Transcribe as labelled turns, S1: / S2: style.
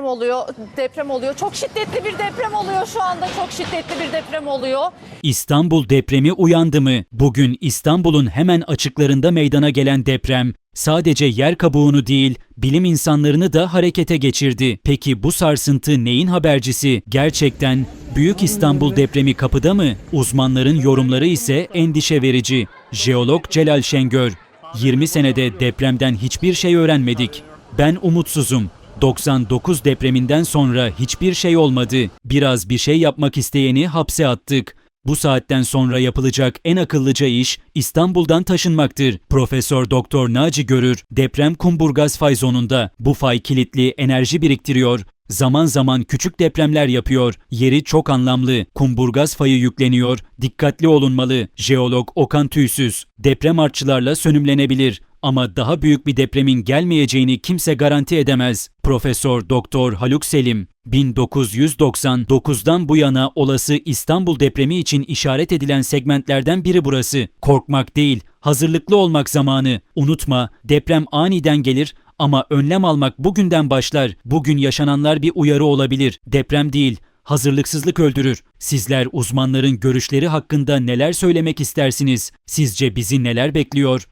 S1: deprem oluyor. Deprem oluyor. Çok şiddetli bir deprem oluyor şu anda. Çok şiddetli bir deprem oluyor.
S2: İstanbul depremi uyandı mı? Bugün İstanbul'un hemen açıklarında meydana gelen deprem sadece yer kabuğunu değil, bilim insanlarını da harekete geçirdi. Peki bu sarsıntı neyin habercisi? Gerçekten Büyük İstanbul depremi kapıda mı? Uzmanların yorumları ise endişe verici. Jeolog Celal Şengör, 20 senede depremden hiçbir şey öğrenmedik. Ben umutsuzum. 99 depreminden sonra hiçbir şey olmadı. Biraz bir şey yapmak isteyeni hapse attık. Bu saatten sonra yapılacak en akıllıca iş İstanbul'dan taşınmaktır. Profesör Doktor Naci Görür deprem Kumburgaz fay zonunda. Bu fay kilitli enerji biriktiriyor. Zaman zaman küçük depremler yapıyor. Yeri çok anlamlı. Kumburgaz fayı yükleniyor. Dikkatli olunmalı. Jeolog Okan Tüysüz. Deprem artçılarla sönümlenebilir. Ama daha büyük bir depremin gelmeyeceğini kimse garanti edemez. Profesör Doktor Haluk Selim 1999'dan bu yana olası İstanbul depremi için işaret edilen segmentlerden biri burası. Korkmak değil, hazırlıklı olmak zamanı. Unutma, deprem aniden gelir ama önlem almak bugünden başlar. Bugün yaşananlar bir uyarı olabilir. Deprem değil, hazırlıksızlık öldürür. Sizler uzmanların görüşleri hakkında neler söylemek istersiniz? Sizce bizi neler bekliyor?